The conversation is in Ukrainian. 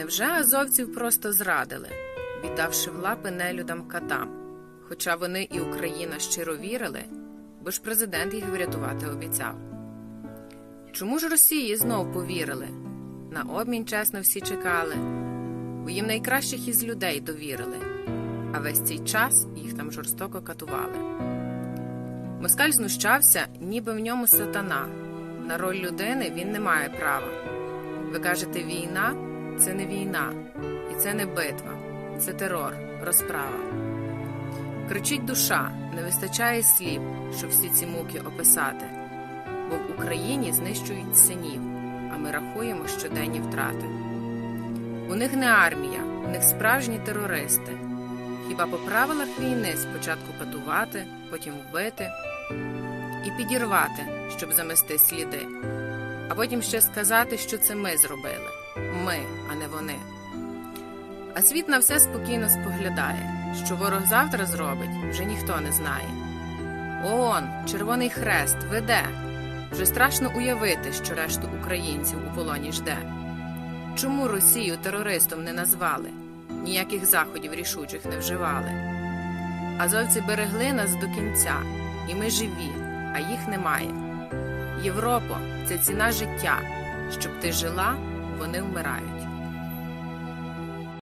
Невже азовців просто зрадили, віддавши в лапи нелюдам катам? Хоча вони і Україна щиро вірили, бо ж президент їх врятувати обіцяв. Чому ж Росії знов повірили? На обмін чесно всі чекали, бо їм найкращих із людей довірили, а весь цей час їх там жорстоко катували. Москаль знущався, ніби в ньому сатана. На роль людини він не має права. Ви кажете, війна це не війна, і це не битва, це терор, розправа. Кричить душа, не вистачає слів, щоб всі ці муки описати, бо в Україні знищують синів, а ми рахуємо щоденні втрати. У них не армія, у них справжні терористи. Хіба по правилах війни спочатку катувати, потім вбити і підірвати, щоб замести сліди, а потім ще сказати, що це ми зробили. Ми, а не вони. А світ на все спокійно споглядає, що ворог завтра зробить, вже ніхто не знає. ООН, Червоний Хрест, веде. Вже страшно уявити, що решту українців у полоні жде. Чому Росію терористом не назвали? Ніяких заходів рішучих не вживали. Азовці берегли нас до кінця, і ми живі, а їх немає. Європо це ціна життя. Щоб ти жила, вони вмирають.